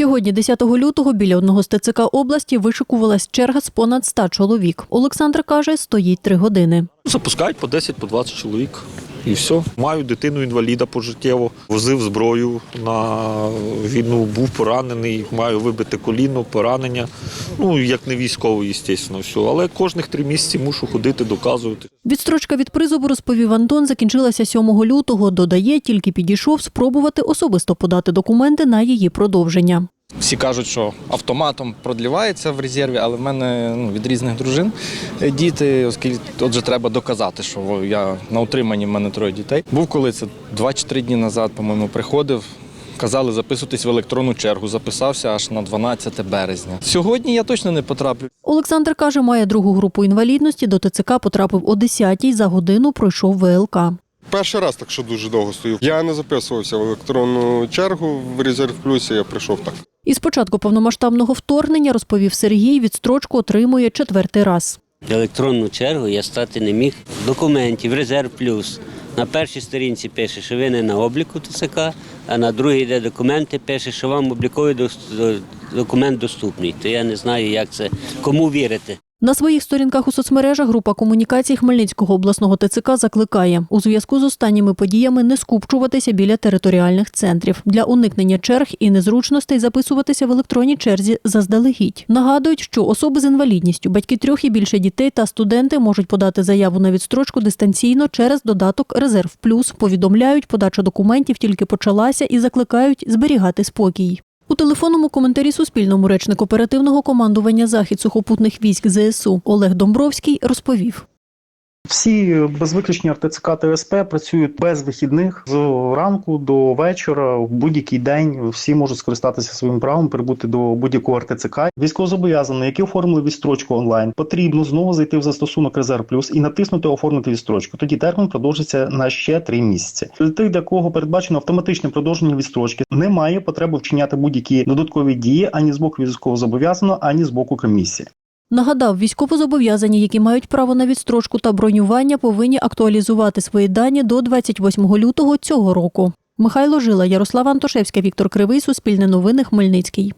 Сьогодні, 10 лютого, біля одного з ТЦК області вишикувалась черга з понад 100 чоловік. Олександр каже, стоїть три години. Запускають по 10, по 20 чоловік. І все. Маю дитину інваліда пожиттєво, возив зброю на війну, був поранений, маю вибите коліно, поранення. Ну, як не військовий, звісно, все. Але кожних три місяці мушу ходити, доказувати. Відстрочка від призову, розповів Антон, закінчилася 7 лютого. Додає, тільки підійшов спробувати особисто подати документи на її продовження. Всі кажуть, що автоматом продлівається в резерві, але в мене ну, від різних дружин діти, оскільки отже треба доказати, що я на утриманні в мене троє дітей. Був коли це 2 чи 3 дні назад, по-моєму, приходив. Казали записуватись в електронну чергу. Записався аж на 12 березня. Сьогодні я точно не потраплю. Олександр каже, має другу групу інвалідності. До ТЦК потрапив о 10-й, за годину пройшов ВЛК. Перший раз так, що дуже довго стою. Я не записувався в електронну чергу в резерв плюсі, я прийшов так. Із початку повномасштабного вторгнення, розповів Сергій, відстрочку отримує четвертий раз. електронну чергу я стати не міг. Документів, резерв плюс. На першій сторінці пише, що ви не на обліку ТСК, а на другій, де документи, пише, що вам обліковий документ доступний. То я не знаю, як це, кому вірити. На своїх сторінках у соцмережах група комунікацій Хмельницького обласного ТЦК закликає у зв'язку з останніми подіями не скупчуватися біля територіальних центрів для уникнення черг і незручностей записуватися в електронній черзі заздалегідь. Нагадують, що особи з інвалідністю, батьки трьох і більше дітей та студенти можуть подати заяву на відстрочку дистанційно через додаток Резерв Плюс. Повідомляють, подача документів тільки почалася і закликають зберігати спокій. У телефонному коментарі Суспільному речник оперативного командування захід сухопутних військ ЗСУ Олег Домбровський розповів. Всі без виключення РТЦК та СП працюють без вихідних з ранку до вечора в будь-який день. Всі можуть скористатися своїм правом прибути до будь-якого РТЦК. Військовозобов'язані, які оформили відстрочку онлайн, потрібно знову зайти в застосунок Резерв Плюс і натиснути Оформити відстрочку. Тоді термін продовжиться на ще три місяці. Для тих, для кого передбачено автоматичне продовження відстрочки, немає потреби вчиняти будь-які додаткові дії ані з боку військовозобов'язаного, ані з боку комісії. Нагадав, військовозобов'язані, які мають право на відстрочку та бронювання, повинні актуалізувати свої дані до 28 лютого цього року. Михайло Жила, Ярослава Антошевська, Віктор Кривий, Суспільне новини, Хмельницький.